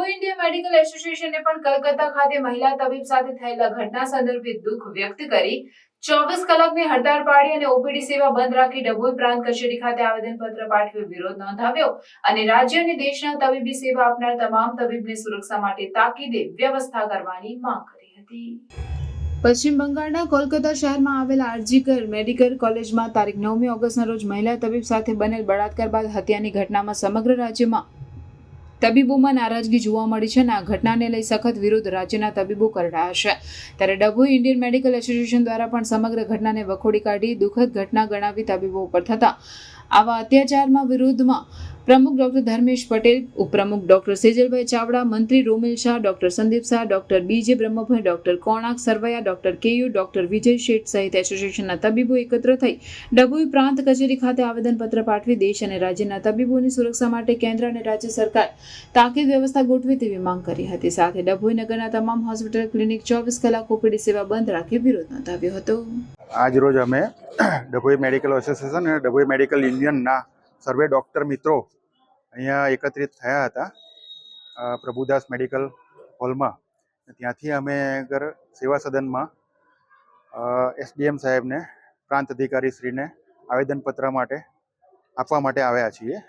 ડભો India medical એસોસિએશને પણ કલકત્તા ખાતે મહિલા તબીબ સાથે થયેલા ઘટના સંદર્ભે દુઃખ વ્યક્ત કરી. ચોવીસ કલાકની હડતાળ પાડી અને ઓપીડી સેવા બંધ રાખી ડભોઈ પ્રાંત કચેરી ખાતે આવેદનપત્ર પાઠવી વિરોધ નોંધાવ્યો અને રાજ્ય અને દેશના તબીબી સેવા આપનાર તમામ તબીબને સુરક્ષા માટે તાકીદે વ્યવસ્થા કરવાની માંગ કરી હતી. પશ્ચિમ બંગાળના કોલકાતા શહેરમાં આવેલા આરજીકર મેડિકલ કોલેજમાં તારીખ નવમી ઓગસ્ટના રોજ મહિલા તબીબ સાથે બનેલ બળાત્કાર બાદ હત્યાની ઘટનામાં સમગ્ર રાજ્યમાં તબીબોમાં નારાજગી જોવા મળી છે અને આ ઘટનાને લઈ સખત વિરોધ રાજ્યના તબીબો કરી રહ્યા છે. ત્યારે ડભોઈ ઇન્ડિયન મેડિકલ એસોસિએશન દ્વારા પણ સમગ્ર ઘટનાને વખોડી કાઢી દુઃખદ ઘટના ગણાવી તબીબો ઉપર થતા આવા અત્યાચારમાં વિરોધમાં પ્રમુખ ડોક્ટર ધર્મેશ પટેલ, ઉપપ્રમુખ ડોક્ટર સેજલભાઈ ચાવડા, મંત્રી Romil Shah, doctor Sandeep Shah, doctor BJ Brahmbhai doctor Konak Sarvaiya, doctor Keyu, doctor Vijay Sheth સહિત એસોસિએશનના તબીબો એકત્ર થઈ ડભોઈ પ્રાંત કચેરી ખાતે આવેદનપત્ર પાઠવી દેશ અને રાજ્યના તબીબોની સુરક્ષા માટે કેન્દ્ર અને રાજ્ય સરકાર તાકીદ વ્યવસ્થા ગોઠવે તેવી માંગ કરી હતી. સાથે ડભોઈ નગરના તમામ હોસ્પિટલ, ક્લિનિક, ચોવીસ કલાક ઓપીડી સેવા બંધ રાખી વિરોધ નોંધાવ્યો હતો. આજ રોજ અમે ડભોઈ મેડિકલ એસોસિએશન અને ડભોઈ મેડિકલ યુનિયનના સર્વે ડૉક્ટર મિત્રો અહીંયા એકત્રિત થયા હતા પ્રભુદાસ મેડિકલ હોલમાં. ત્યાંથી અમે આગળ સેવા સદનમાં એસડીએમ સાહેબને, પ્રાંત અધિકારી શ્રીને આવેદનપત્ર માટે આપવા માટે આવ્યા છીએ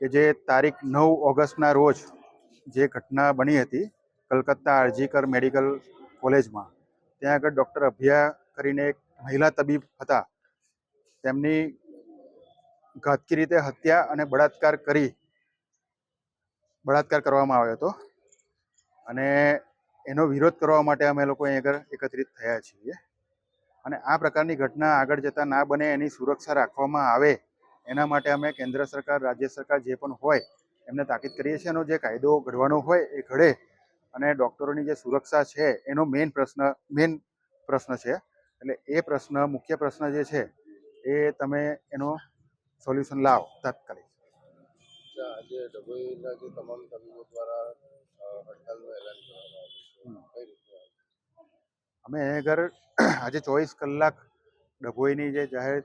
કે જે તારીખ નવ ઓગસ્ટના રોજ જે ઘટના બની હતી કલકત્તા આરજીકર મેડિકલ કોલેજમાં, ત્યાં આગળ ડૉક્ટર અભ્યા કરીને એક મહિલા તબીબ હતા. તેમની ઘાતકી રીતે હત્યા અને બળાત્કાર કરી બળાત્કાર કરવામાં આવ્યો હતો. અને એનો વિરોધ કરવા માટે અમે લોકો અહીં આગળ એકત્રિત થયા છીએ. અને આ પ્રકારની ઘટના આગળ જતાં ના બને એની સુરક્ષા રાખવામાં આવે, એના માટે અમે કેન્દ્ર સરકાર, રાજ્ય સરકાર જે પણ હોય, એમને તાકીદ કરીએ છીએ. એનો જે કાયદો ઘડવાનો હોય એ ઘડે અને ડૉક્ટરોની જે સુરક્ષા છે, એનો મેઇન પ્રશ્ન મેઇન પ્રશ્ન છે. એટલે એ પ્રશ્ન, મુખ્ય પ્રશ્ન જે છે, એ તમે એનો સોલ્યુશન લાવો, તાત્કાલિક. આજે ડભોઈના જે તમામ તબીબો દ્વારા હડતાલનું એલાન કરવામાં આવ્યું છે. અમે આગળ આજે ચોવીસ કલાક ડભોઈની જે જાહેર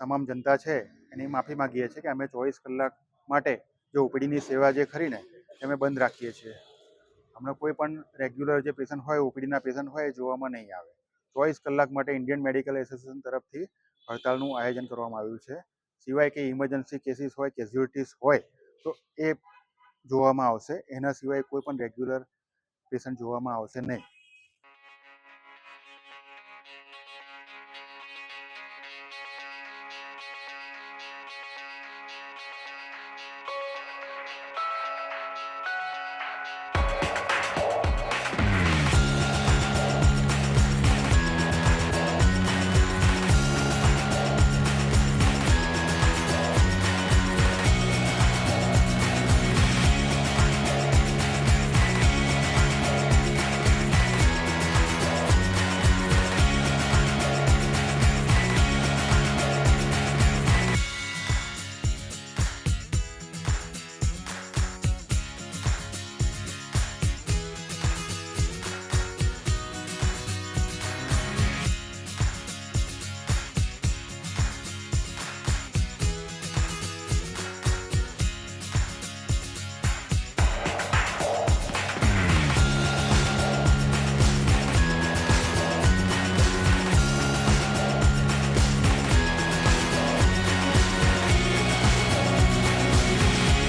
તમામ જનતા છે એની માફી માંગીએ છીએ કે અમે ચોવીસ કલાક માટે જો ઓપીડીની સેવા જે ખરી ને એ અમે બંધ રાખીએ છીએ. હમણાં કોઈ પણ રેગ્યુલર જે પેશન્ટ હોય ઓપીડીના પેશન્ટ હોય એ જોવામાં નહીં આવે. ચોવીસ કલાક માટે ઇન્ડિયન મેડિકલ એસોસિએશન તરફથી હડતાલનું આયોજન કરવામાં આવ્યું છે. સિવાય કે ઇમરજન્સી કેસીસ હોય કેઝ્યુઅલિટીસ હોય તો એ જોવામાં આવશે. એના સિવાય કોઈ પણ રેગ્યુલર પેશન્ટ જોવામાં આવશે નહીં.